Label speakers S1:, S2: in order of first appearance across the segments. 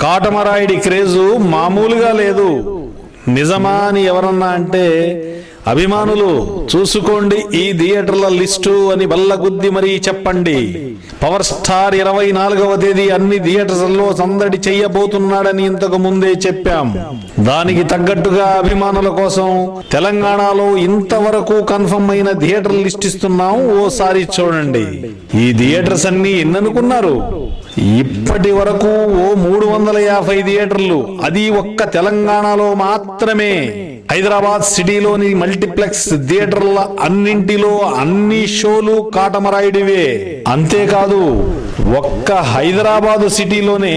S1: కాటమరాయుడి craze మామూలుగా లేదు. నిజమా అని ఎవరన్నా అంటే అభిమానులు చూసుకోండి ఈ థియేటర్ల లిస్టు అని బల్లగుద్ది మరీ చెప్పండి. పవర్ స్టార్ ఇరవై నాలుగవ తేదీ అన్ని థియేటర్లలో సందడి చెయ్యబోతున్నాడని ఇంతకు ముందే చెప్పాం. దానికి తగ్గట్టుగా అభిమానుల కోసం తెలంగాణలో ఇంతవరకు కన్ఫర్మ్ అయిన థియేటర్ లిస్ట్ ఇస్తున్నాం. ఓసారి చూడండి. ఈ థియేటర్స్ అన్ని ఎన్ననుకున్నారు? ఇప్పటి వరకు ఓ మూడు వందల యాభై థియేటర్లు అది ఒక్క తెలంగాణలో మాత్రమే. హైదరాబాద్ సిటీలోని మల్టీప్లెక్స్ థియేటర్ల అన్నింటిలో అన్ని షోలు కాటమరాయుడివే. అంతేకాదు ఒక్క హైదరాబాదు సిటీలోనే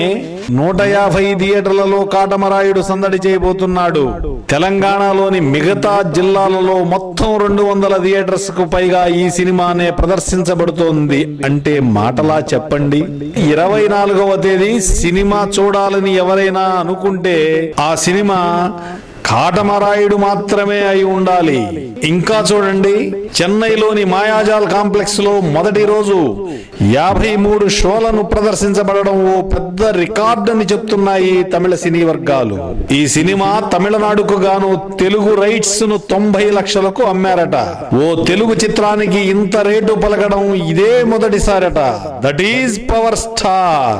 S1: నూట యాభై థియేటర్లలో కాటమరాయుడు సందడి చేయబోతున్నాడు. తెలంగాణలోని మిగతా జిల్లాలలో మొత్తం రెండు వందల థియేటర్స్కు పైగా ఈ సినిమానే ప్రదర్శించబడుతోంది. అంటే మాటలా చెప్పండి. ఇరవై నాలుగవ తేదీ సినిమా చూడాలని ఎవరైనా అనుకుంటే ఆ సినిమా కాటమరాయుడు మాత్రమే అయి ఉండాలి. ఇంకా చూడండి చెన్నైలోని మాయాజాల్ కాంప్లెక్స్లో మొదటి రోజు యాభై మూడు షోలను ప్రదర్శించబడడం ఓ పెద్ద రికార్డు అని చెప్తున్నాయి తమిళ సినీ వర్గాలు. ఈ సినిమా తమిళనాడుకు గాను తెలుగు రైట్స్ను తొంభై లక్షలకు అమ్మారట. ఓ తెలుగు చిత్రానికి ఇంత రేటు పలకడం ఇదే మొదటిసారట. That is power star.